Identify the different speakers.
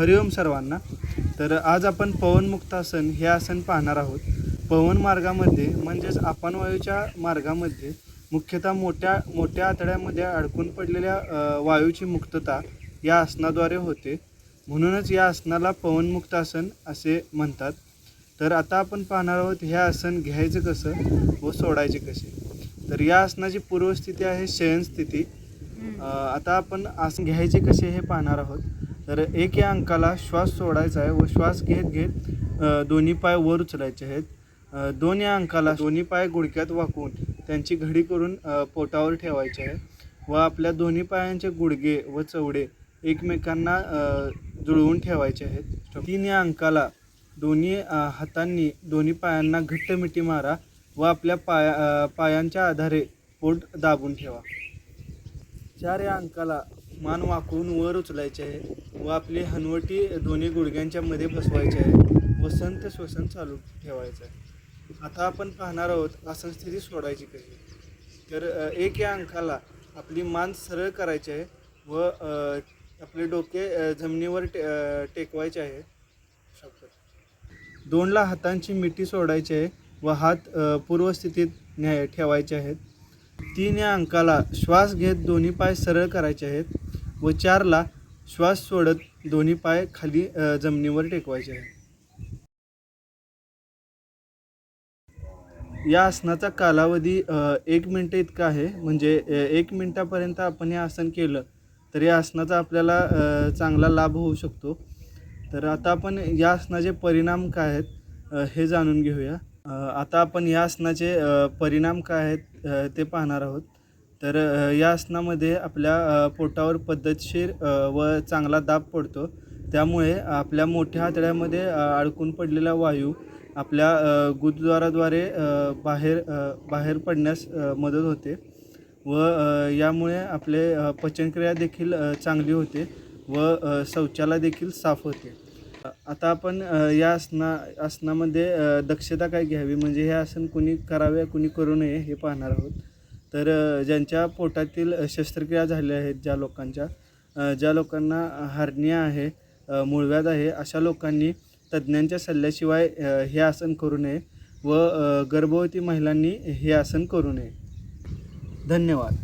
Speaker 1: हरिओम सर्वांना. तर आज आपण पवनमुक्तासन हे आसन पाहणार आहोत. पवन मार्गामध्ये म्हणजेच आपण वायूच्या मार्गामध्ये मुख्यतः मोठ्या मोठ्या आतड्यामध्ये अडकून पडलेल्या वायूची मुक्तता या आसनाद्वारे होते. म्हणूनच या आसनाला पवनमुक्तासन असे म्हणतात. तर आता आपण पाहणार आहोत हे आसन घ्यायचं कसं व सोडायचे कसे. तर या आसनाची पूर्वस्थिती आहे शयन स्थिती आता आपण आसन घ्यायचे कसे हे पाहणार आहोत. तर एक या अंकाला श्वास सोडायचा आहे व श्वास घेत घेत दोन्ही पाय वर उचलायचे आहेत. दोन या अंकाला दोन्ही पाय गुडघ्यात वाकवून त्यांची घडी करून पोटावर ठेवायचे आहे व आपल्या दोन्ही पायांचे गुडघे व चवडे एकमेकांना जुळवून ठेवायचे आहेत. तीन या अंकाला दोन्ही हातांनी दोन्ही पायांना घट्ट मिठी मारा व आपल्या पाया पायांच्या आधारे पोट दाबून ठेवा. चार या अंकाला मान वाकवून वर उचलायचे आहे व आपली हनवटी दोन्ही गुडघ्यांच्या मध्ये बसवायचे आहे. वसंत श्वसन चालू ठेवायचं आहे. आता आपण पाहणार आहोत आसन स्थिती सोडायची कशी. तर एक या अंकाला आपली मान सरळ करायची आहे व आपले डोके जमिनीवर टे टेकवायचे आहे. दोनला हातांची मिठी सोडायची आहे व हात पूर्वस्थितीत न्याय ठेवायचे आहेत. तीन या अंकाला श्वास घेत दोन्ही पाय सरळ करायचे आहेत. व चारला श्वास सोडत दोन्ही पाय खाली जमिनीवर टेकवायचे आहेत. या आसनाचा कालावधी एक मिनटं इतका आहे. म्हणजे एक मिनटापर्यंत आपण हे आसन केलं तर या आसनाचा आपल्याला चांगला लाभ होऊ शकतो. तर आता आपण या आसनाचे परिणाम काय आहेत हे जाणून घेऊया. आता आपण या आसनाचे परिणाम काय आहेत ते पाहणार आहोत. तर या आसनामध्ये आपल्या पोटावर पद्धतशीर व चांगला दाब पडतो. त्यामुळे आपल्या मोठ्या आतड्यामध्ये अडकून पडलेला वायू आपल्या गुरुद्वाराद्वारे बाहेर बाहेर पडण्यास मदत होते व यामुळे आपले पचनक्रिया देखील चांगली होते व अ, शौचाला देखील साफ होते. आता आपण या आसना आसनामध्ये दक्षता काय घ्यावी? म्हणजे हे आसन कुणी करावे कुणी करू नये हे पाहणार आहोत. तर ज्यांच्या पोटातील शस्त्रक्रिया झाल्या आहेत ज्या लोकांच्या ज्या लोकांना हार्निया आहे मूळव्याध आहे अशा लोकांनी तज्ज्ञांच्या सल्ल्याशिवाय हे आसन करू नये व गर्भवती महिलांनी हे आसन करू नये. धन्यवाद.